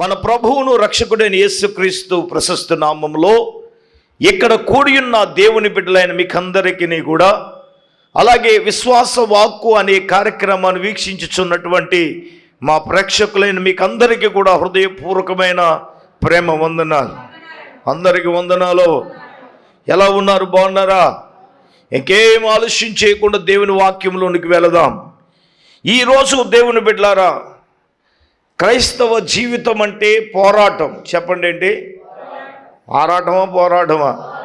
మన ప్రభువును రక్షకుడైన యేసుక్రీస్తు ప్రశస్త నామంలో ఇక్కడ కూడి ఉన్న దేవుని బిడ్డలైన మీకందరికీ కూడా అలాగే విశ్వాస వాక్కు అనే కార్యక్రమాన్ని వీక్షించుచున్నటువంటి మా ప్రేక్షకులైన మీకందరికీ కూడా హృదయపూర్వకమైన ప్రేమ వందనాలు. అందరికీ వందనాలు. ఎలా ఉన్నారు? బాగున్నారా? ఇంకేం ఆలస్యం చేయకుండా దేవుని వాక్యంలోనికి వెళదాం. ఈరోజు దేవుని బిడ్డలారా క్రైస్తవ జీవితం అంటే పోరాటం. చెప్పండి ఏంటి? ఆరాటమా పోరాటమా?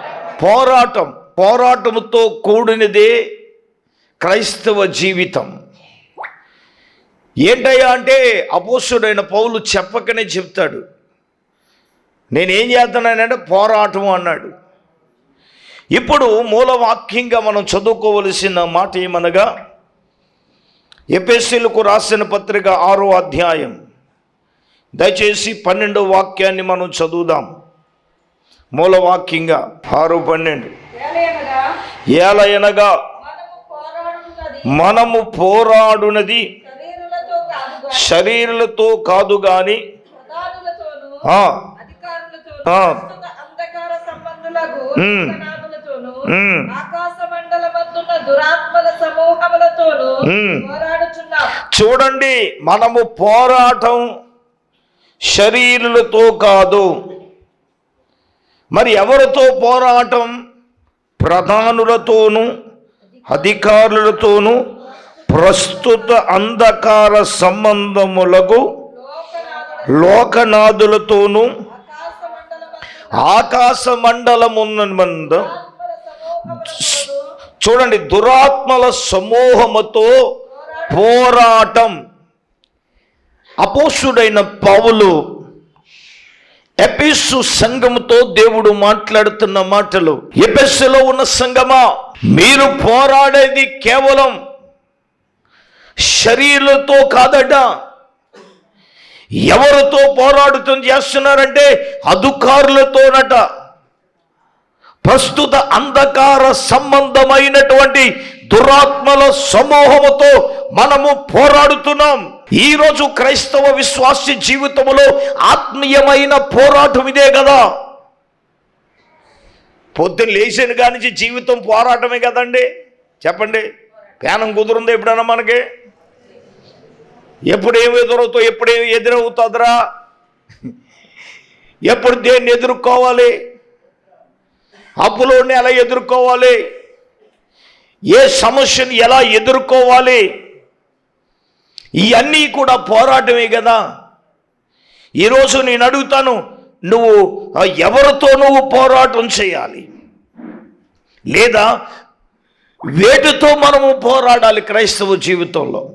పోరాటం. పోరాటంతో కూడినదే క్రైస్తవ జీవితం. ఏంటయ్యా అంటే అపోసుడైన పౌలు చెప్పకనే చెప్తాడు. నేనేం చేస్తున్నానంటే పోరాటం అన్నాడు. ఇప్పుడు మూలవాక్యంగా మనం చదువుకోవలసిన మాట ఏమనగా ఎపిఎస్సీలకు రాసిన పత్రిక ఆరో అధ్యాయం. దయచేసి పన్నెండో వాక్యాన్ని మనం చదువుదాం. మూలవాక్యంగా ఆరు పన్నెండు. ఏలయనగా మనము పోరాడునది. శరీరులతో కాదు. పోరాడుచున్నాం. చూడండి మనము పోరాటం శరీరులతో కాదు. మరి ఎవరితో పోరాటం? ప్రధానులతోనూ అధికారులతోనూ ప్రస్తుత అంధకార సంబంధములకు లోకనాథులతోనూ ఆకాశ మండలమందున్న మండలమున్న చూడండి దురాత్మల సమూహముతో పోరాటం. అపోసుడైన పావులు ఎపిస్సు సంఘముతో దేవుడు మాట్లాడుతున్న మాటలు. ఎపిస్సులో ఉన్న సంఘమా? మీరు పోరాడేది కేవలం శరీరంతో కాదట. ఎవరితో పోరాడుతూ చేస్తున్నారంటే అధికారులతోనట. ప్రస్తుత అంధకార సంబంధమైనటువంటి దురాత్మల సమూహముతో మనము పోరాడుతున్నాం. ఈరోజు క్రైస్తవ విశ్వాస జీవితంలో ఆత్మీయమైన పోరాటం ఇదే కదా. పొద్దున్న లేచిన కానించి జీవితం పోరాటమే కదండి. చెప్పండి ప్యానం కుదురుంది ఎప్పుడైనా మనకి? ఎప్పుడేం ఎదురవుతో ఎప్పుడేం ఎదురవుతుందిరా? ఎప్పుడు దేన్ని ఎదుర్కోవాలి? అప్పులోని ఎలా ఎదుర్కోవాలి? ఏ సమస్యను ఎలా ఎదుర్కోవాలి? ఇవన్నీ కూడా పోరాటమే కదా ఈరోజు నేను అడుగుతాను నువ్వు ఎవరితో నువ్వు పోరాటం చేయాలి? లేదా వేటితో మనము పోరాడాలి క్రైస్తవ జీవితంలో?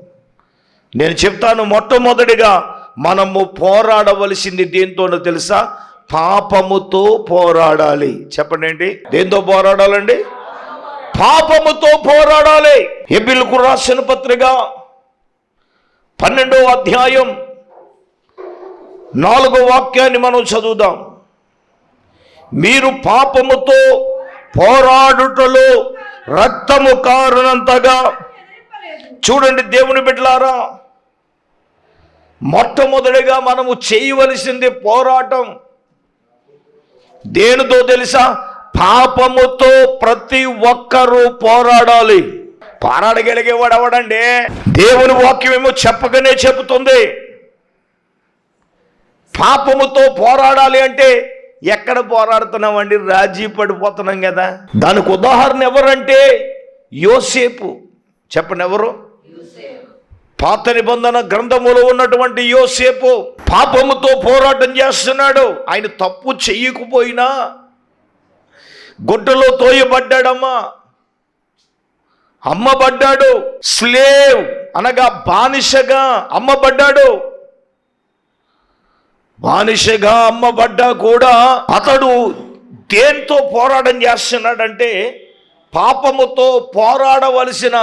నేను చెప్తాను మొట్టమొదటిగా మనము పోరాడవలసింది దేంతోనో తెలుసా? పాపముతో పోరాడాలి. చెప్పండి ఏంటి? దేంతో పోరాడాలండి? పాపముతో పోరాడాలి. ఎబిల్కు రాసిన పత్రిక పన్నెండో అధ్యాయం నాలుగో వాక్యాన్ని మనం చదువుదాం. మీరు పాపముతో పోరాడుటలో రక్తము కారణంతగా చూడండి దేవుని బిడ్డలారా మొట్టమొదటిగా మనము చేయవలసింది పోరాటం. దేనితో తెలుసా? పాపముతో ప్రతి ఒక్కరూ పోరాడాలి. పారాడగలిగేవాడు అవడండి దేవుని వాక్యమేమో చెప్పకనే చెబుతుంది. పాపముతో పోరాడాలి అంటే ఎక్కడ పోరాడుతున్నామండి? రాజీ పడిపోతున్నాం కదా. దానికి ఉదాహరణ ఎవరంటే యోసేపు. చెప్పండి ఎవరు? పాత నిబంధన గ్రంథములో ఉన్నటువంటి యోసేపు పాపముతో పోరాటం చేస్తున్నాడు. ఆయన తప్పు చెయ్యకపోయినా గుడ్డలో తోయబడ్డాడమ్మా. అమ్మబడ్డాడు స్లేవ్ అనగా బానిసగా అమ్మబడ్డాడు. బానిసగా అమ్మబడ్డా కూడా అతడు దేంతో పోరాటం చేస్తున్నాడంటే పాపముతో పోరాడవలసిన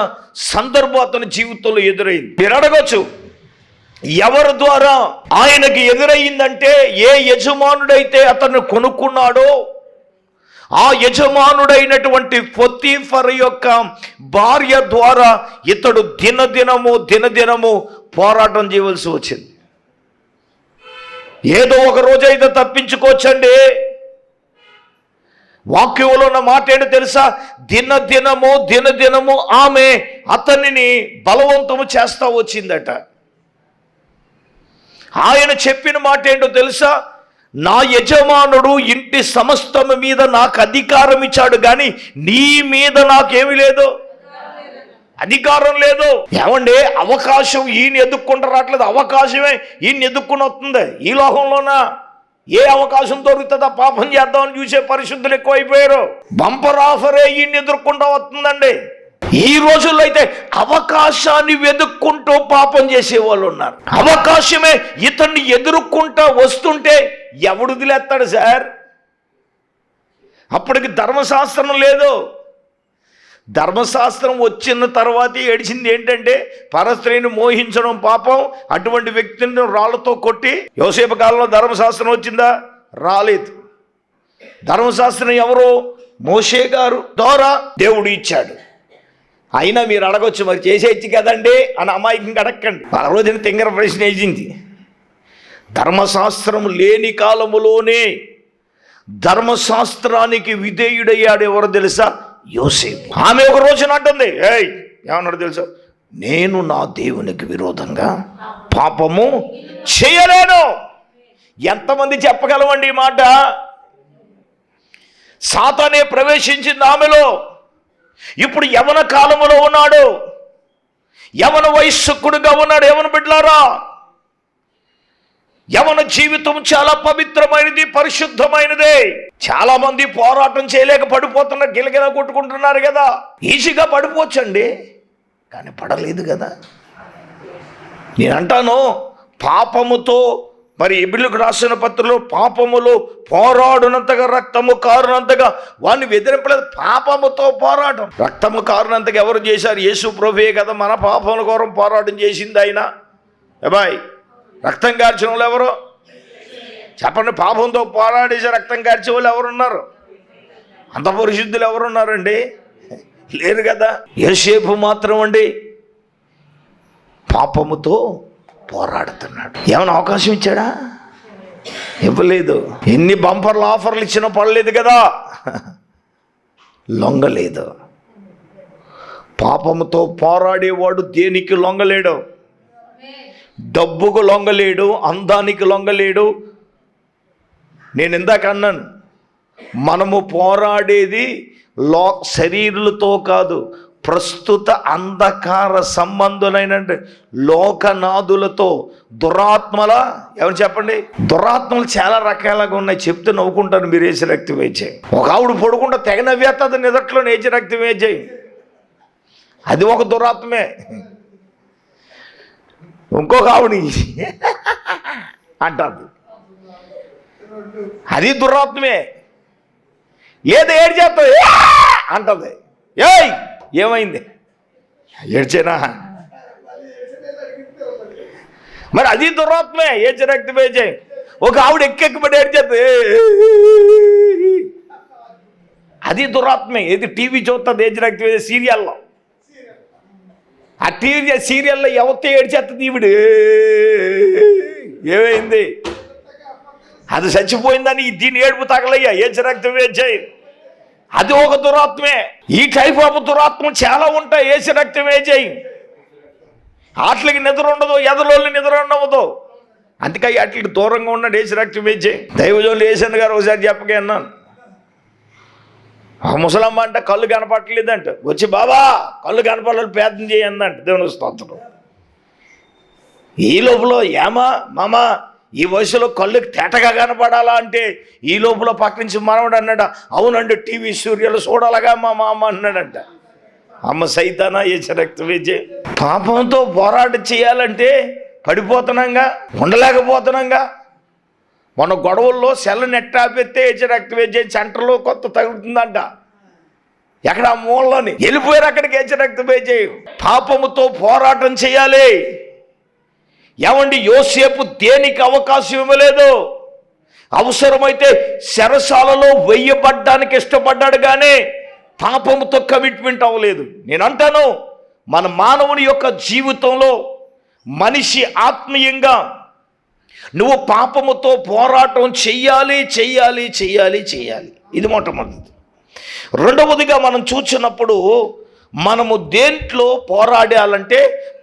సందర్భం అతని జీవితంలో ఎదురైంది. మీరు అడగచ్చు ఎవరి ద్వారా ఆయనకి ఎదురయ్యిందంటే ఏ యజమానుడైతే అతను కొనుక్కున్నాడో ఆ యజమానుడైనటువంటి పొత్తీఫర్ యొక్క భార్య ద్వారా ఇతడు దినదినము దినదినము పోరాటం చేయవలసి వచ్చింది. ఏదో ఒక రోజైతే తప్పించుకోవచ్చండి. వాక్యంలో ఉన్న మాట ఏంటో తెలుసా? దినదినము దినదినము ఆమె అతనిని బలవంతము చేస్తా వచ్చిందట. ఆయన చెప్పిన మాట ఏంటో తెలుసా? నా యజమానుడు ఇంటి సమస్తము మీద నాకు అధికారం ఇచ్చాడు కానీ నీ మీద నాకేమి లేదు. అధికారం లేదు. ఏమండి? అవకాశం ఈయన ఎదుక్కుంటూ రావట్లేదు. అవకాశమే ఈయన ఎదుక్కుని వస్తుంది. ఈ లోకంలోనా? ఏ అవకాశం దొరుకుతుందా పాపం చేద్దామని చూసే పరిశుద్ధులు ఎక్కువైపోయారు. బంపర్ ఆఫరే ఈయన ఎదుర్కొంటూ వస్తుందండి. ఈ రోజుల్లో అయితే అవకాశాన్ని వెతుక్కుంటూ పాపం చేసే వాళ్ళు ఉన్నారు. అవకాశమే ఇతన్ని ఎదుర్కొంటా వస్తుంటే ఎవడు వదిలేస్తాడు సార్? అప్పటికి ధర్మశాస్త్రం లేదు. ధర్మశాస్త్రం వచ్చిన తర్వాత ఏడిచింది ఏంటంటే పరస్త్రీని మోహించడం పాపం అటువంటి వ్యక్తిని రాళ్ళతో కొట్టి యోసేపు కాలంలో ధర్మశాస్త్రం వచ్చిందా? రాలేదు. ధర్మశాస్త్రం ఎవరు? మోషే గారు ద్వారా దేవుడు ఇచ్చాడు. అయినా మీరు అడగొచ్చు మరి చేసేయచ్చు కదండి అని అమాయకంగా అడగండి ఆ రోజున తింగర ప్రశ్న వేసింది. ధర్మశాస్త్రం లేని కాలములోనే ధర్మశాస్త్రానికి విధేయుడయ్యాడు ఎవరు తెలుసా? యోసేపు. ఆమె ఒక రోజున అంటుంది ఏయ్ ఏమన్నాడు తెలుసా? నేను నా దేవునికి విరోధంగా పాపము చేయలేను. ఎంతమంది చెప్పగలవండి ఈ మాట? సాతానే ప్రవేశించింది ఆమెలో. ఇప్పుడు యవన కాలంలో ఉన్నాడు. యవన వయస్సుకుడుగా ఉన్నాడు. యవన బిడ్లారా యవన జీవితం చాలా పవిత్రమైనది పరిశుద్ధమైనదే. చాలా మంది పోరాటం చేయలేక పడిపోతున్నారు గిలగిల కొట్టుకుంటున్నారు కదా. ఈజీగా పడిపోవచ్చండి కానీ పడలేదు కదా. నేను అంటాను పాపముతో మరి ఎబిలకు రాసిన పత్రలో పాపములో పోరాడునంతగా రక్తము కారునంతగా వాడిని వ్యతిరేపలేదు పాపముతో పోరాటం. రక్తము కారునంతగా ఎవరు చేశారు? యేసు ప్రభుయే కదా మన పాపముల కోరం పోరాటం చేసింది ఆయన. బాయ్ రక్తం కార్చిన వాళ్ళు ఎవరు? చెప్పండి పాపంతో పోరాడేసి రక్తం కార్చే వాళ్ళు ఎవరున్నారు? అంత పరిశుద్ధులు ఎవరున్నారండి? లేరు కదా. ఏసేపు మాత్రం అండి పాపముతో పోరాడుతున్నాడు. ఏమైనా అవకాశం ఇచ్చాడా? ఇవ్వలేదు. ఎన్ని బంపర్లు ఆఫర్లు ఇచ్చినా పడలేదు కదా. లొంగలేదు. పాపముతో పోరాడేవాడు దేనికి లొంగలేడు? డబ్బుకు లొంగలేడు అందానికి లొంగలేడు. నేను ఇందాక అన్నాను మనము పోరాడేది లో శరీరులతో కాదు ప్రస్తుత అంధకార సంబంధులైన లోకనాథులతో దురాత్మల ఎవరు చెప్పండి? దురాత్మలు చాలా రకాలుగా ఉన్నాయి. చెప్తే నవ్వుకుంటాను మీరు ఏసి రక్తం వేచే. ఒక ఆవిడ పడుకుంటే తెగ నవ్వేస్తుంది నిదట్లో నేచి రక్తం వేచేయి అది ఒక దురాత్మే. ఇంకొక ఆవిడ అంటుంది అది దురాత్మే. ఏది ఏడు చేస్తుంది అంటది. ఏయ్! ఏమైంది? ఏడ్చేనా? మరి అది దురాత్మే ఏడ్చ పేజే ఒక ఆవిడ ఎక్కెక్కబడి ఏడ్చేది. అది దురాత్మే ఏది టీవీ చూస్తుంది ఏజ్ పేజే సీరియల్లో. ఆ టీవీ సీరియల్లో ఎవరితో ఏడ్చేస్తుంది ఈవిడ? ఏమైంది? అది చచ్చిపోయిందని దీని ఏడుపు తగలయ్యా ఏజ్ రక్తం వేచాయి అది ఒక దురాత్మే. ఈ టైప్ ఆఫ్ దురాత్మ చాలా ఉంటాయి. ఏసి రక్తం చేయి? వాటిలకి నిద్ర ఉండదు ఎదలోళ్ళు నిద్ర ఉండవదు అందుకే వాటికి దూరంగా ఉన్నాడు ఏసి రక్తం వేచేయి దైవజోళ్ళు వేసాను గారు ఒకసారి చెప్పకే అన్నాను ఆ ముసలమ్మ అంటే కళ్ళు కనపడలేదంట వచ్చి బాబా కళ్ళు కనపడాలి పేదం చేయందంట దేవుని స్తోత్రం. ఈ లోపల ఏమా మామా ఈ వయసులో కళ్ళుకి తేటగా కనపడాలా అంటే ఈ లోపల పక్క నుంచి మనవడు అన్నాడ అవునండి టీవీ సూర్యులు చూడాలగా మా మామ అన్నాడంట. అమ్మ సైతానా ఏచ రక్త వేచే పాపంతో పోరాటం చేయాలంటే పడిపోతున్నాంగా ఉండలేకపోతున్నాంగా. మన గొడవల్లో సెల నెట్ ఆపెత్తే రక్త వేచే సెంటర్లో కొత్త తగులుతుందంట. ఎక్కడ ఆ మూలలోని? వెళ్ళిపోయారు అక్కడికి రక్త వేచే పాపముతో పోరాటం చేయాలి. ఏమండి యోసేపు దేనికి అవకాశం ఇవ్వలేదు? అవసరమైతే శరసాలలో వెయ్యబడ్డానికి ఇష్టపడ్డాడు కానీ పాపముతో కమిట్మెంట్ అవ్వలేదు. నేను అంటాను మన మానవుని యొక్క జీవితంలో మనిషి ఆత్మీయంగా నువ్వు పాపముతో పోరాటం చెయ్యాలి చెయ్యాలి చెయ్యాలి చెయ్యాలి. ఇది మొట్టమొదటిది. రెండవదిగా మనం చూసినప్పుడు మనము దేంట్లో పోరాడాలంటే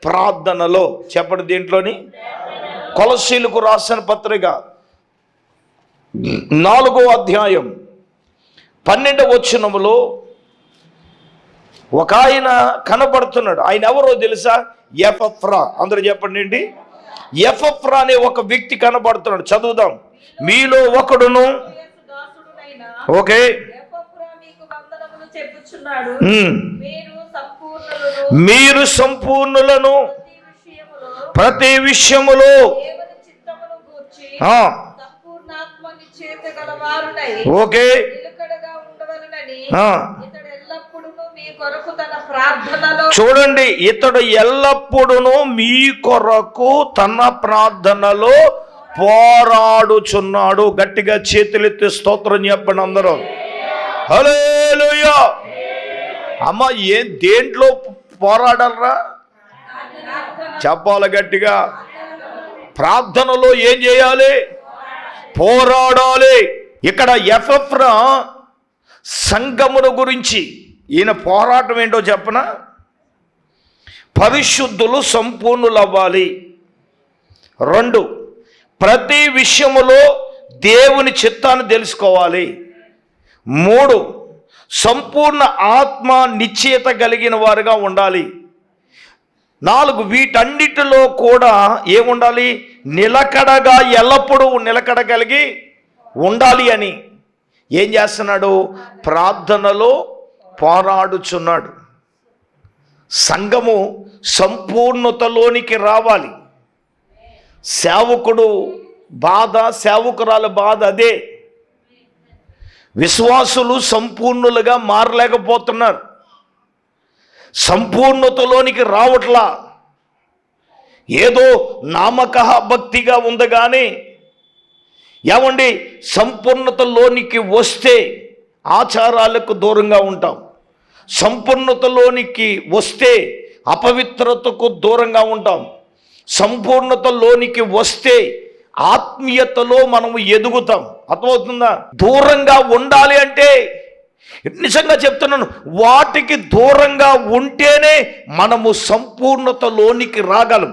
ప్రార్థనలో. చెప్పండి దేంట్లోని? కొలసీలకు రాసిన పత్రిక నాలుగో అధ్యాయం పన్నెండవ వచనములో ఒక ఆయన కనబడుతున్నాడు. ఆయన ఎవరో తెలుసా? ఎఫ్ఎఫ్రా అందరూ చెప్పండి ఏంటి? ఎఫ్ఎఫ్రా అనే ఒక వ్యక్తి కనబడుతున్నాడు. చదువుదాం. మీలో ఒకడును ఓకే. మీరు మీరు సంపూర్ణులను ప్రతి విషయములో ఓకే. చూడండి ఇతడు ఎల్లప్పుడూ మీ కొరకు తన ప్రార్థనలో పోరాడుచున్నాడు. గట్టిగా చేతులెత్తి స్తోత్రం చెప్పండి అందరూ. హలో అమ్మ ఏం దేంట్లో పోరాడరా చెప్పాలి గట్టిగా. ప్రార్థనలో ఏం చేయాలి? పోరాడాలి. ఇక్కడ ఎఫ్ఎఫ్ర సంగమును గురించి. ఈయన పోరాటం ఏంటో చెప్పన? పరిశుద్ధులు సంపూర్ణులవ్వాలి. రెండు ప్రతి విషయములో దేవుని చిత్తాన్ని తెలుసుకోవాలి. మూడు సంపూర్ణ ఆత్మ నిశ్చయత కలిగిన వారుగా ఉండాలి. నాలుగు వీటన్నిటిలో కూడా ఏముండాలి? నిలకడగా ఎల్లప్పుడూ నిలకడ కలిగి ఉండాలి అని. ఏం చేస్తున్నాడు? ప్రార్థనలో పోరాడుచున్నాడు. సంఘము సంపూర్ణతలోనికి రావాలి. సేవకుడు బాధ సేవకురాల బాధ అదే. విశ్వాసులు సంపూర్ణులుగా మారలేకపోతున్నారు. సంపూర్ణతలోనికి రావట్లా. ఏదో నామక భక్తిగా ఉంది కానీ ఏమండి సంపూర్ణతలోనికి వస్తే ఆచారాలకు దూరంగా ఉంటాం. సంపూర్ణతలోనికి వస్తే అపవిత్రతకు దూరంగా ఉంటాం. సంపూర్ణతలోనికి వస్తే ఆత్మీయతలో మనము ఎదుగుతాం. అర్థమవుతుందా? దూరంగా ఉండాలి అంటే నిజంగా చెప్తున్నాను వాటికి దూరంగా ఉంటేనే మనము సంపూర్ణతలోనికి రాగలం.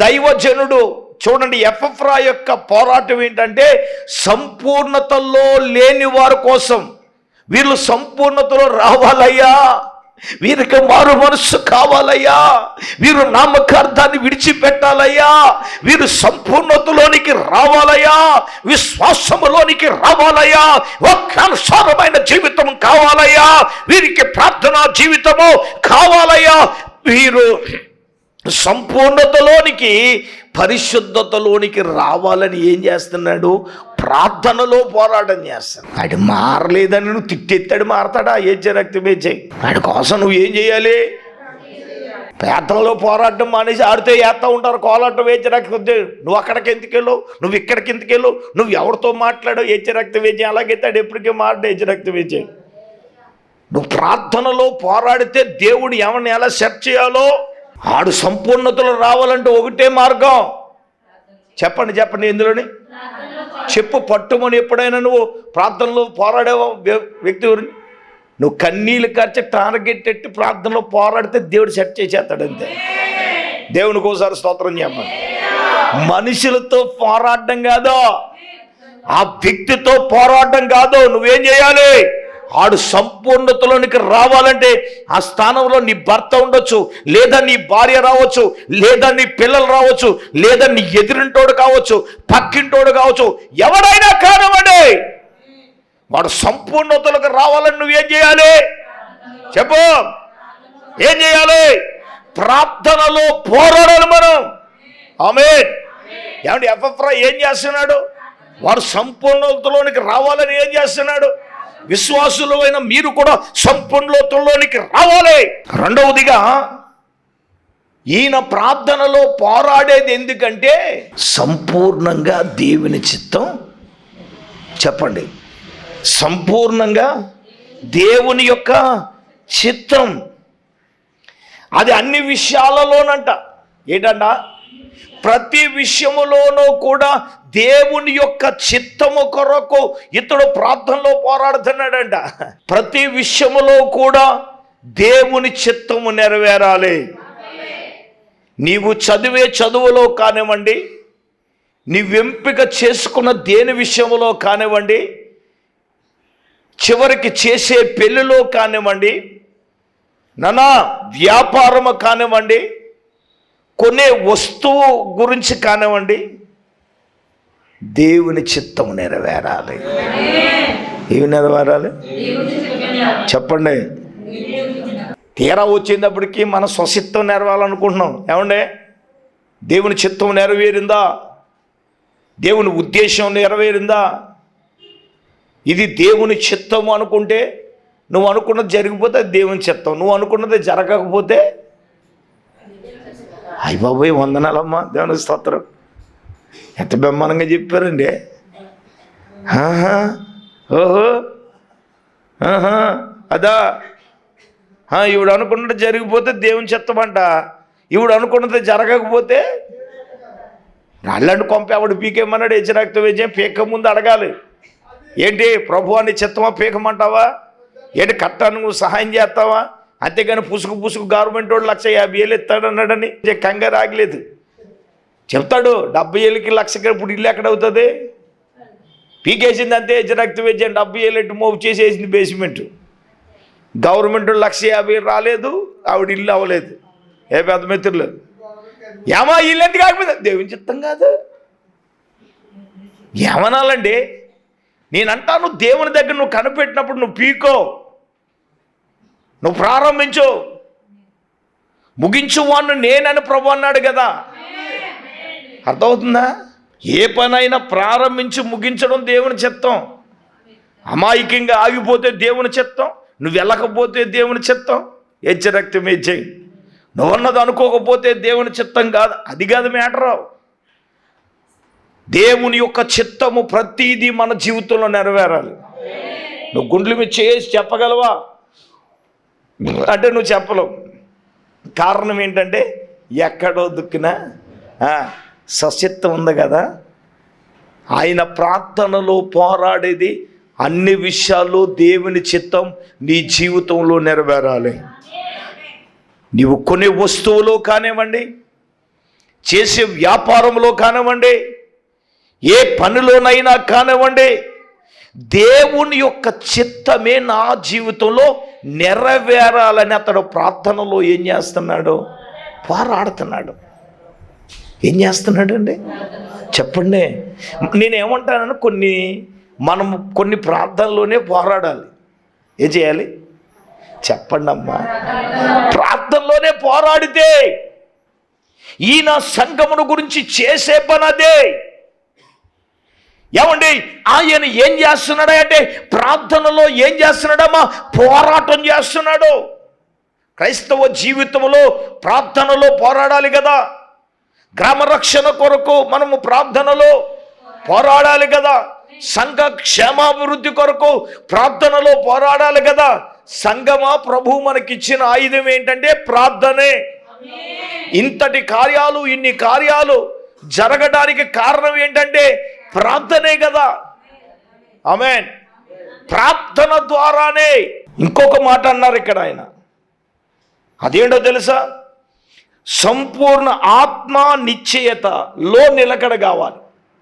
దైవజనుడు చూడండి ఎఫ్ఎఫ్రా యొక్క పోరాటం ఏంటంటే సంపూర్ణతలో లేని వారి కోసం. వీళ్ళు సంపూర్ణతలో రావాలయ్యా. వీరికి మారు మనస్సు కావాలయ్యా. వీరు నామకార్థాన్ని విడిచిపెట్టాలయ్యా. వీరు సంపూర్ణతలోనికి రావాలయ్యా. విశ్వాసములోనికి రావాలయ్యా. వాక్యానుసారమైన జీవితం కావాలయ్యా. వీరికి ప్రార్థనా జీవితము కావాలయ్యా. వీరు సంపూర్ణతలోనికి పరిశుద్ధతలోనికి రావాలని ఏం చేస్తున్నాడు? ప్రార్థనలో పోరాటం చేస్తాడు వాడు మారలేదని నువ్వు తిట్టెత్తాడు మారతాడా? ఏ రక్తమే చేయి వాడి కోసం నువ్వు ఏం చేయాలి? ప్రార్థనలో పోరాటం మానేసి ఆడితే వేస్తూ ఉంటారు కోలాటం వేచి రక్తం నువ్వు అక్కడికి ఎందుకు వెళ్ళు నువ్వు ఇక్కడికి ఎందుకు వెళ్ళు నువ్వు ఎవరితో మాట్లాడో ఏచి రక్తం వేచి అలాగైతే ఎప్పటికీ మాట ఏచి రక్తం వేచి నువ్వు ప్రార్థనలో పోరాడితే దేవుడు ఎవరిని ఎలా సెట్ చేయాలో ఆడు సంపూర్ణతలు రావాలంటే ఒకటే మార్గం. చెప్పండి చెప్పండి ఇందులోని. చెప్పు పట్టుమని ఎప్పుడైనా నువ్వు ప్రార్థనలో పోరాడే వ్యక్తి గురించి నువ్వు కన్నీళ్ళు ఖర్చు టార్గెట్ ఎట్టి ప్రార్థనలో పోరాడితే దేవుడు సెట్ చేసేస్తాడు అంతే. దేవునికి ఒకసారి స్తోత్రం చెప్పండి. మనుషులతో పోరాడడం కాదు ఆ వ్యక్తితో పోరాడడం కాదు నువ్వేం చేయాలి? ఆడు సంపూర్ణతలోనికి రావాలంటే ఆ స్థానంలో నీ భర్త ఉండొచ్చు లేదా నీ భార్య రావచ్చు లేదా నీ పిల్లలు రావచ్చు లేదా నీ ఎదిరింటోడు కావచ్చు పక్కింటోడు కావచ్చు ఎవడైనా కానివ్వండి. వాడు సంపూర్ణతలకు రావాలని నువ్వేం చేయాలి? చెప్పు. ఏం చేయాలి? ప్రార్థనలో పోరాడాలి మనం. ఆమె ఏమంటే ఎఫ్ఎఫ్రా ఏం చేస్తున్నాడు? వాడు సంపూర్ణతలోనికి రావాలని ఏం చేస్తున్నాడు? విశ్వాసులు అయిన మీరు కూడా సంపూర్ణలోతుల్లోనికి రావాలి. రెండవదిగా ఈయన ప్రార్థనలో పోరాడేది ఎందుకంటే సంపూర్ణంగా దేవుని చిత్తం చెప్పండి. సంపూర్ణంగా దేవుని యొక్క చిత్తం. అది అన్ని విషయాలలోనంట. ఏంటంట? ప్రతి విషయములోనూ కూడా దేవుని యొక్క చిత్తము కొరకు ఇతడు ప్రార్థనలో పోరాడుతున్నాడంట. ప్రతి విషయములో కూడా దేవుని చిత్తము నెరవేరాలి. నీవు చదివే చదువులో కానివ్వండి నీవెంపిక చేసుకున్న దేని విషయంలో కానివ్వండి చివరికి చేసే పెళ్ళిలో కానివ్వండి నానా వ్యాపారము కానివ్వండి కొనే వస్తువు గురించి కానివ్వండి దేవుని చిత్తం నెరవేరాలి. ఏమి నెరవేరాలి? చెప్పండి. తీరా వచ్చేటప్పటికి మన స్వచిత్తం నెరవేరాలనుకుంటున్నాం. ఏమండే? దేవుని చిత్తం నెరవేరిందా? దేవుని ఉద్దేశం నెరవేరిందా? ఇది దేవుని చిత్తము అనుకుంటే నువ్వు అనుకున్నది జరిగిపోతే దేవుని చిత్తం. నువ్వు అనుకున్నది జరగకపోతే అయ్య బాబోయ్ వందనాలమ్మా. దేవుని స్తోత్రం. ఎంత బ్రహ్మాండంగా చెప్పారండి. ఆహా, ఓహో. ఆహా, అదా. ఆ, అనుకున్నది జరిగిపోతే దేవుని చెత్తమంట. ఈవిడ అనుకున్నది జరగకపోతే రాళ్ళని కొంప ఆవిడ పీకేమన్నాడు? హెచ్చరక్త విజయం పీక ముందు అడగాలి. ఏంటి? ప్రభు అని చిత్తమా పీకమంటావా? ఏంటి కట్టాను నువ్వు సహాయం చేస్తావా? అంతేగాని పుసుకు పుసుకు గవర్నమెంట్ వాడు లక్ష యాభై వేలు ఇస్తాడన్నాడని ఇక కంగారు ఆగలేదు. చెప్తాడు డెబ్బై ఏళ్ళకి లక్షకి ఇప్పుడు ఇల్లు ఎక్కడ అవుతుంది? పీకేసింది అంతే రక్తం వేసాను డెబ్బై ఏళ్ళు ఎటు మోపు చేసేసింది బేస్మెంట్ గవర్నమెంట్ లక్ష యాభై రాలేదు ఆవిడ ఇల్లు అవ్వలేదు. ఏ పెద్ద మిత్రులు? ఏమా ఇల్లు ఎందుకు కాకపోతే దేవుని చిత్తం కాదు. ఏమనాలండి? నేనంటాను దేవుని దగ్గర నువ్వు కనిపెట్టినప్పుడు నువ్వు పీకో. నువ్వు ప్రారంభించు. ముగించు వాడిని నేనని ప్రభు అన్నాడు కదా. అర్థమవుతుందా? ఏ పనైనా ప్రారంభించి ముగించడం దేవుని చిత్తం. అమాయకంగా ఆగిపోతే దేవుని చిత్తం. నువ్వు వెళ్ళకపోతే దేవుని చిత్తం. హెచ్చరక్తమే చేయి నువ్వన్నది అనుకోకపోతే దేవుని చిత్తం కాదు. అది కాదు మ్యాటరు. దేవుని యొక్క చిత్తము ప్రతిదీ మన జీవితంలో నెరవేరాలి. నువ్వు గుండ్లు మీద చేసి చెప్పగలవా? అంటే నువ్వు చెప్పలేవు. కారణం ఏంటంటే ఎక్కడో దుక్కినా ఆ, సచిత్తం ఉంది కదా. ఆయన ప్రార్థనలో పోరాడేది అన్ని విషయాల్లో దేవుని చిత్తం నీ జీవితంలో నెరవేరాలి. నీవు కొనే వస్తువులో కానివ్వండి చేసే వ్యాపారంలో కానివ్వండి ఏ పనిలోనైనా కానివ్వండి దేవుని యొక్క చిత్తమే నా జీవితంలో నెరవేరాలని అతడు ప్రార్థనలో ఏం చేస్తున్నాడు? పోరాడుతున్నాడు. ఏం చేస్తున్నాడండి? చెప్పండి. నేనేమంటానని కొన్ని మనం కొన్ని ప్రార్థనలోనే పోరాడాలి. ఏం చేయాలి? చెప్పండి అమ్మా ప్రార్థనలోనే పోరాడితే ఈయన సంగమును గురించి చేసే పని అదే ఏమండి? ఆయన ఏం చేస్తున్నాడు అంటే ప్రార్థనలో ఏం చేస్తున్నాడమ్మా? పోరాటం చేస్తున్నాడు. క్రైస్తవ జీవితంలో ప్రార్థనలో పోరాడాలి కదా. గ్రామ రక్షణ కొరకు మనము ప్రార్థనలో పోరాడాలి కదా. సంఘ క్షేమాభివృద్ధి కొరకు ప్రార్థనలో పోరాడాలి కదా. సంఘమా ప్రభు మనకిచ్చిన ఆయుధం ఏంటంటే ప్రార్థనే. ఇంతటి కార్యాలు ఇన్ని కార్యాలు జరగడానికి కారణం ఏంటంటే ప్రార్థనే కదా. ఆమెన్. ప్రార్థన ద్వారానే ఇంకొక మాట అన్నారు ఇక్కడ ఆయన. అదేంటో తెలుసా? సంపూర్ణ ఆత్మ నిశ్చయతలో నిలకడ కావాలి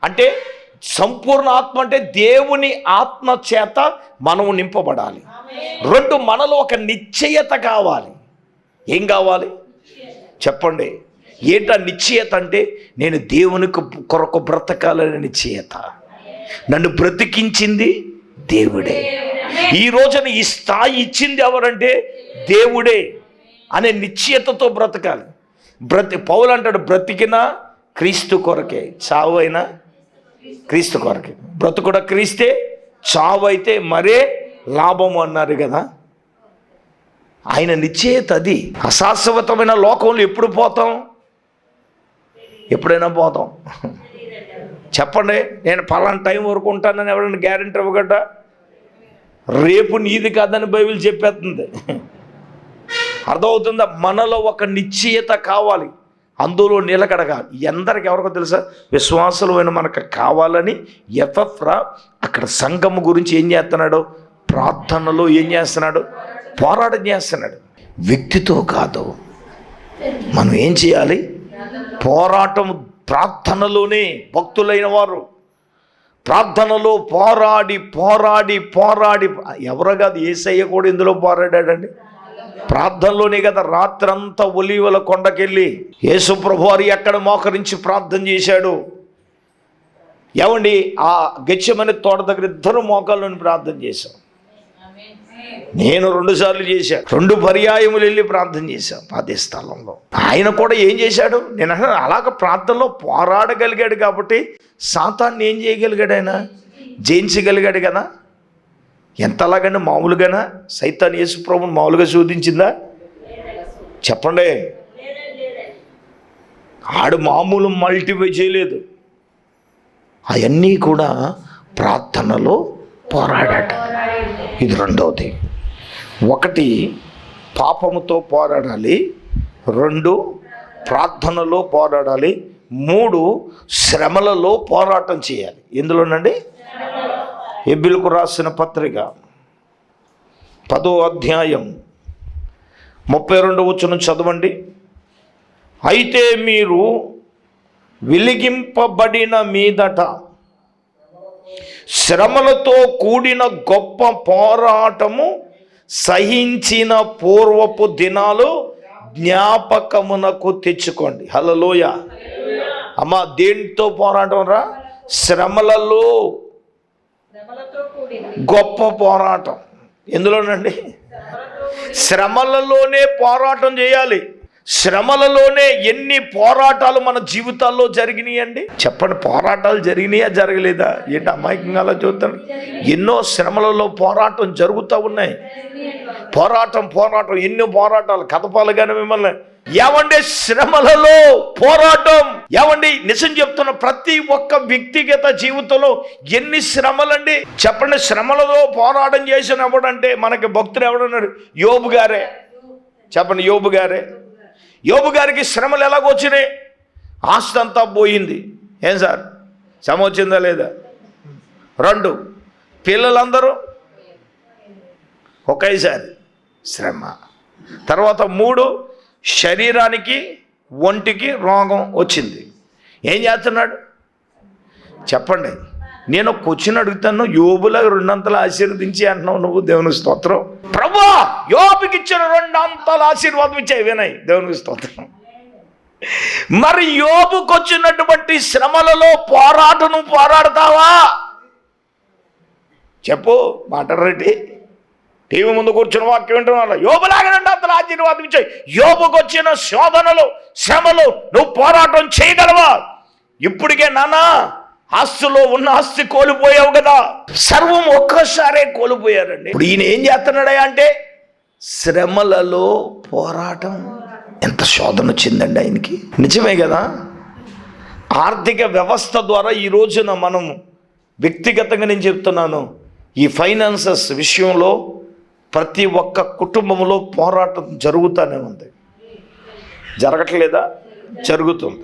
అంటే సంపూర్ణ ఆత్మ అంటే దేవుని ఆత్మ చేత మనము నింపబడాలి. రెండు మనలో ఒక నిశ్చయత కావాలి. ఏం కావాలి? చెప్పండి. ఏంటా నిశ్చయత అంటే నేను దేవునికి కొరకు బ్రతకాలనే నిశ్చయత. నన్ను బ్రతికించింది దేవుడే. ఈ రోజున ఈ స్థాయి ఇచ్చింది ఎవరంటే దేవుడే అనే నిశ్చయతతో బ్రతకాలి. బ్రతి పౌలు అంటాడు బ్రతికిన క్రీస్తు కొరకే చావు అయినా క్రీస్తు కొరకే. బ్రతుకుడ క్రీస్తే చావు అయితే మరే లాభము అన్నారు కదా. ఆయన నిశ్చయత అది. అశాశ్వతమైన లోకంలో ఎప్పుడు పోతాం? ఎప్పుడైనా పోతాం. చెప్పండి నేను పలానా టైం వరకు ఉంటానని ఎవరైనా గ్యారెంటీ ఇవ్వగట రేపు నీది కాదని బైబిల్ చెప్పేస్తుంది. అర్థమవుతుందా? మనలో ఒక నిశ్చయత కావాలి. అందులో నిలకడగా. ఎందరికి ఎవరికో తెలుసా? విశ్వాసులమైన మనకు కావాలని ఎఫ్ఎఫ్రా అక్కడ సంఘము గురించి ఏం చేస్తున్నాడు? ప్రార్థనలో ఏం చేస్తున్నాడు? పోరాటం చేస్తున్నాడు. వ్యక్తితో కాదు. మనం ఏం చేయాలి? పోరాటం ప్రార్థనలోనే భక్తులైన వారు. ప్రార్థనలో పోరాడి పోరాడి పోరాడి ఎవరో కాదు ఏసయ్య కూడా ఇందులో పోరాడాడండి. ప్రార్థనలోనే కదా రాత్రంతా ఒలీవల కొండకెళ్ళి యేసుప్రభు వారు ఎక్కడ మోకరించి ప్రార్థన చేశాడు. ఏమండి ఆ గెచ్చమని తోట దగ్గర ఇద్దరు మోకాళ్ళని ప్రార్థన చేశాం. నేను రెండు సార్లు చేశాను రెండు పర్యాయములు వెళ్ళి ప్రార్థన చేశా పాదే స్థలంలో. ఆయన కూడా ఏం చేశాడు? నేను అలాగ ప్రార్థనలో పోరాడగలిగాడు కాబట్టి సాతాన్ని ఏం చేయగలిగాడు ఆయన? జయించగలిగాడు కదా. ఎంతలాగండి మామూలుగానా? సైతాన్ యేసు ప్రభుని మామూలుగా శోధించిందా? చెప్పండి. ఆడు మామూలు మల్టిఫై చేయలేదు. అవన్నీ కూడా ప్రార్థనలో పోరాడాడు. ఇది రెండవది ఒకటి పాపముతో పోరాడాలి రెండు ప్రార్థనలో పోరాడాలి మూడు శ్రమలలో పోరాటం చేయాలి. ఎందులోనండి? ఎబ్బిలకు రాసిన పత్రిక పదో అధ్యాయం ముప్పై రెండు వచ్చును చదవండి. అయితే మీరు వెలిగింపబడిన మీదట శ్రమలతో కూడిన గొప్ప పోరాటము సహించిన పూర్వపు దినాలు జ్ఞాపకమునకు తెచ్చుకోండి. హలలోయ అమ్మా దేనితో పోరాటం రా? శ్రమలలో గొప్ప పోరాటం. ఎందులోనండి? శ్రమలలోనే పోరాటం చేయాలి. శ్రమలలోనే ఎన్ని పోరాటాలు మన జీవితాల్లో జరిగినాయండి? చెప్పండి పోరాటాలు జరిగినాయా జరగలేదా? ఏంటి అమాయకంగా అలా చూస్తాను ఎన్నో శ్రమలలో పోరాటం జరుగుతూ ఉన్నాయి. పోరాటం పోరాటం ఎన్నో పోరాటాలు. కదపాలి కానీ మిమ్మల్ని. ఏమండి శ్రమలలో పోరాటం? ఏమండి నిజం చెప్తున్న ప్రతి ఒక్క వ్యక్తిగత జీవితంలో ఎన్ని శ్రమలండి? చెప్పండి శ్రమలలో పోరాటం చేసిన ఎవడంటే మనకి భక్తుడు ఎవడన్నాడు యోబు గారే. చెప్పండి యోబు గారే. యోబు గారికి శ్రమలు ఎలాగొచ్చినాయి ఆస్తి అంతా పోయింది. ఏం సార్? శ్రమ వచ్చిందా లేదా? రెండు. పిల్లలందరూ ఒకేసారి శ్రమ. తర్వాత మూడు శరీరానికి ఒంటికి రోగం వచ్చింది. ఏం చేస్తున్నాడు? చెప్పండి. నేను ఒక క్వశ్చన్ అడుగుతాను యోబుల రెండంతలు ఆశీర్వదించి అంటున్నావు నువ్వు దేవుని స్తోత్రం. ప్రభా! యోపుకి ఇచ్చిన రెండంతల ఆశీర్వాదం ఇచ్చాయి వినయ్. దేవునికి స్తోత్రం. మరి యోబుకు వచ్చినటువంటి శ్రమలలో పోరాటం పోరాడతావా? చెప్పు రెడ్డి టీవీ ముందు కూర్చుని వాక్యం వింటున్నా యోబులాగనంటే అంతలో ఆశీర్వాదం ఇచ్చాయి యోబుకు వచ్చిన శోధనలు శ్రమలు నువ్వు పోరాటం చేయగలవా? ఇప్పటికే నానా ఆస్తులో ఉన్న ఆస్తి కోల్పోయావు కదా. సర్వం ఒక్కసారే కోల్పోయారండి. ఇప్పుడు ఈయన ఏం చేస్తున్నాడా అంటే శ్రమలలో పోరాటం. ఎంత శోధన వచ్చిందండి ఆయనకి? నిజమే కదా? ఆర్థిక వ్యవస్థ ద్వారా ఈ రోజున మనం వ్యక్తిగతంగా నేను చెప్తున్నాను ఈ ఫైనాన్సెస్ విషయంలో ప్రతి ఒక్క కుటుంబంలో పోరాటం జరుగుతూనే ఉంది. జరగట్లేదా? జరుగుతుంది.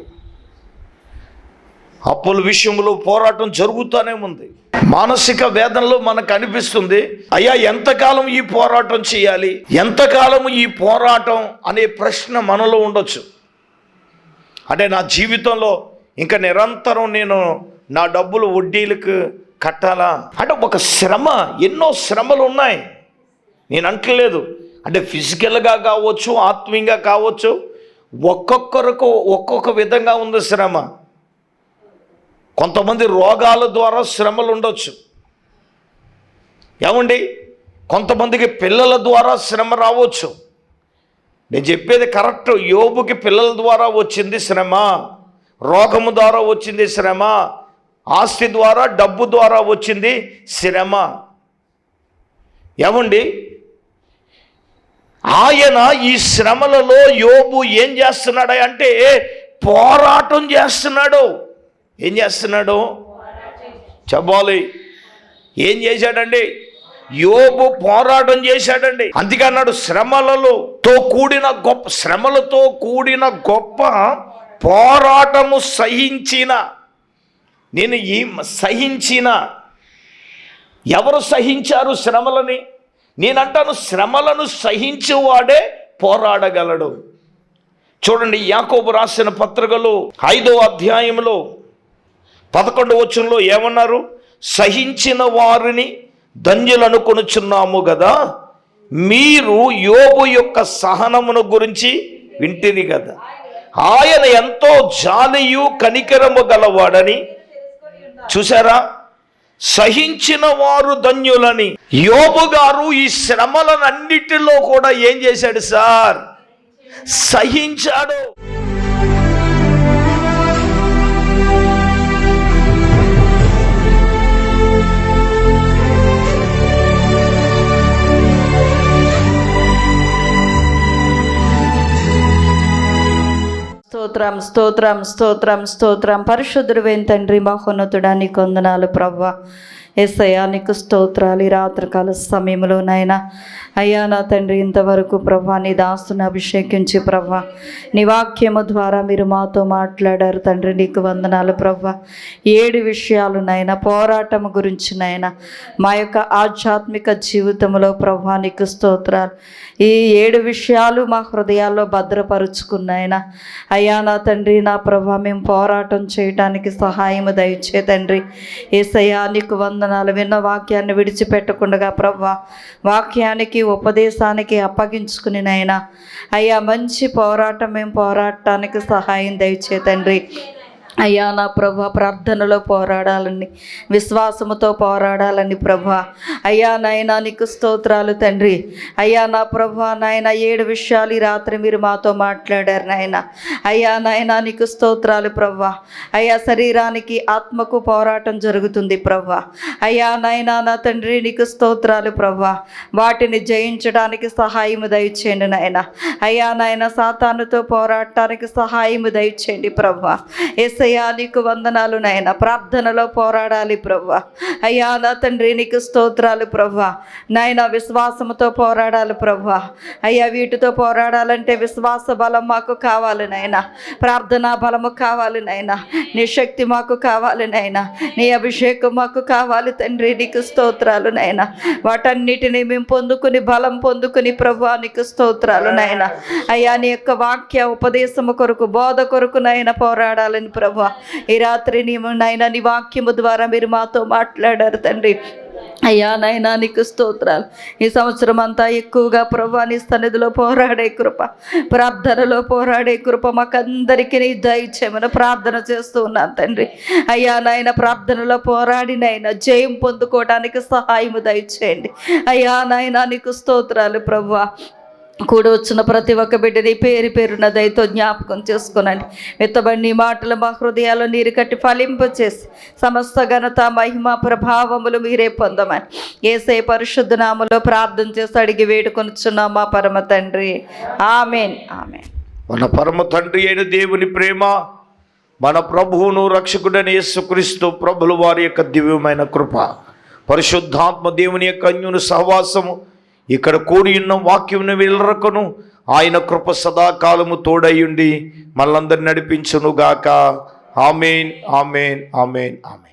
అప్పుల విషయంలో పోరాటం జరుగుతూనే ఉంది. మానసిక వేదనలో మనకు అనిపిస్తుంది. అయ్యా ఎంతకాలం ఈ పోరాటం చేయాలి? ఎంతకాలం ఈ పోరాటం అనే ప్రశ్న మనలో ఉండొచ్చు. అంటే నా జీవితంలో ఇంకా నిరంతరం నేను నా డబ్బులు వడ్డీలకు కట్టాలా? అంటే ఒక శ్రమ ఎన్నో శ్రమలు ఉన్నాయి. నేను అంటలేదు. అంటే ఫిజికల్గా కావచ్చు ఆత్మీయంగా కావచ్చు ఒక్కొక్కరికి ఒక్కొక్క విధంగా ఉంది శ్రమ. కొంతమంది రోగాల ద్వారా శ్రమలు ఉండొచ్చు ఏమండి? కొంతమందికి పిల్లల ద్వారా శ్రమ రావచ్చు. నేను చెప్పేది కరెక్ట్. యోబుకి పిల్లల ద్వారా వచ్చింది శ్రమ రోగము ద్వారా వచ్చింది శ్రమ ఆస్తి ద్వారా డబ్బు ద్వారా వచ్చింది శ్రమ. ఏమండి? ఆయన ఈ శ్రమలలో యోబు ఏం చేస్తున్నాడు అంటే పోరాటం చేస్తున్నాడు. ఏం చేస్తున్నాడు? చెప్పాలి. ఏం చేశాడండి? యోబు పోరాటం చేశాడండి. అందుకే అన్నాడు శ్రమలలో కూడిన గొప్ప శ్రమలతో కూడిన గొప్ప పోరాటము సహించిన నేను ఈ సహించిన ఎవరు సహించారు శ్రమలని? నేనంటాను శ్రమలను సహించేవాడే పోరాడగలడు. చూడండి యాకోబు రాసిన పత్రికలు ఐదో అధ్యాయంలో పదకొండు వచనంలో ఏమన్నారు? సహించిన వారిని ధన్యులను కొనుచున్నాము కదా మీరు యోగు యొక్క సహనమును గురించి వింటిని కదా ఆయన ఎంతో జాలియు కనికరము గలవాడని చూసారా సహించిన వారు ధన్యులని. యోబు గారు ఈ శ్రమలనన్నిటిలో కూడా ఏం చేశాడు సార్? సహించాడు. స్తోత్రం స్తోత్రం స్తోత్రం స్తోత్రం. పరిశుద్ధుడు తండ్రి మహోన్నతుడానికి వందనాలు ప్రవ్వ. ఎస్ఐయా నీకు స్తోత్రాలు ఈ రాత్రికాల సమయంలో నాయన అయ్యా నా తండ్రి ఇంతవరకు ప్రభా నీ దాసుని అభిషేకించి ప్రభా నీ వాక్యము ద్వారా మీరు మాతో మాట్లాడారు తండ్రి నీకు వందనాలు ప్రభా. ఏడు విషయాలు నాయన పోరాటం గురించి నాయన మా యొక్క ఆధ్యాత్మిక జీవితంలో ప్రభా నీకు స్తోత్రాలు. ఈ ఏడు విషయాలు మా హృదయాల్లో భద్రపరుచుకున్నాయన అయ్యా నా తండ్రి నా ప్రభా మేము పోరాటం చేయటానికి సహాయం దయచే తండ్రి. ఏసయ్యా నీకు వందనాలు విన్న వాక్యాన్ని విడిచిపెట్టకుండా ప్రభా వాక్యానికి ఉపదేశానికి అప్పగించుకుని నైనా అయ్యా మంచి పోరాటం మేము పోరాటానికి సహాయం దయచే తండ్రి. అయ్యా నా ప్రభా ప్రార్థనలో పోరాడాలని విశ్వాసముతో పోరాడాలని ప్రభా. అయ్యా నాయన నీకు స్తోత్రాలు తండ్రి. అయ్యా నా ప్రభా నాయన ఏడు విషయాలు ఈ రాత్రి మీరు మాతో మాట్లాడారు నాయన. అయ్యా నాయన నీకు స్తోత్రాలు ప్రభా. అయ్యా శరీరానికి ఆత్మకు పోరాటం జరుగుతుంది ప్రభా. అయ్యా నాయన నా తండ్రి నీకు స్తోత్రాలు ప్రభా. వాటిని జయించడానికి సహాయము దయచేయండి నాయన. అయ్యా నాయన సాతానుతో పోరాటానికి సహాయము దయచేయండి ప్రభా. ఏసయ్యా నీకు వందనాలు నాయన. ప్రార్థనలో పోరాడాలి ప్రభా అయ్యా నా తండ్రి నీకు స్తోత్రాలు ప్రభా నాయన విశ్వాసముతో పోరాడాలి ప్రభా అయ్యా వీటితో పోరాడాలంటే విశ్వాస బలం మాకు కావాలి నాయన. ప్రార్థనా బలము కావాలి నాయన. నీ శక్తి మాకు కావాలి నాయన. నీ అభిషేకం మాకు కావాలి తండ్రి నీకు స్తోత్రాలు నాయన. వాటన్నిటిని మేము పొందుకుని బలం పొందుకుని ప్రభా నీకు స్తోత్రాలు నాయన. అయ్యా నీ యొక్క వాక్య ఉపదేశము కొరకు బోధ కొరకు నాయన పోరాడాలని ప్రభా ఈ రాత్రి నీ నాయన నీ వాక్యము ద్వారా మీరు మాతో మాట్లాడారు తండ్రి. అయ్యా నాయనా నీకు స్తోత్రాలు. ఈ సంవత్సరం అంతా ఎక్కువగా ప్రభా నీ సన్నిధిలో పోరాడే కృప ప్రార్థనలో పోరాడే కృప మాకందరికీ నీ దయచేమని ప్రార్థన చేస్తూ ఉన్నాను తండ్రి. అయ్యా నాయన ప్రార్థనలో పోరాడినైనా జయం పొందుకోవడానికి సహాయము దయచేయండి. అయ్యా నాయనా నీకు స్తోత్రాలు ప్రభా. కూడి వచ్చిన ప్రతి ఒక్క బిడ్డని పేరు పేరున దయతో జ్ఞాపకం చేసుకునండి. మెత్తబడి నీ మాటలు మా హృదయాలు నీరు కట్టి ఫలింపు చేసి సమస్త ఘనత మహిమ ప్రభావములు మీరే పొందమని ఏసే పరిశుద్ధ నామలో ప్రార్థన చేసి అడిగి వేడుకొనుచున్నాం మా పరమ తండ్రి. ఆమెన్. ఆమెన్. మన పరమ తండ్రి అయిన దేవుని ప్రేమ మన ప్రభువును రక్షకుడని యేసుక్రీస్తు ప్రభుల వారి యొక్క దివ్యమైన కృప పరిశుద్ధాత్మ దేవుని యొక్క అన్యుని సహవాసము ఇక్కడ కూడి ఉన్న వాక్యమును వెళ్ళరకను ఆయన కృప సదాకాలము తోడయుండి మనందరిని నడిపించునుగాక. Amen amen amen amen.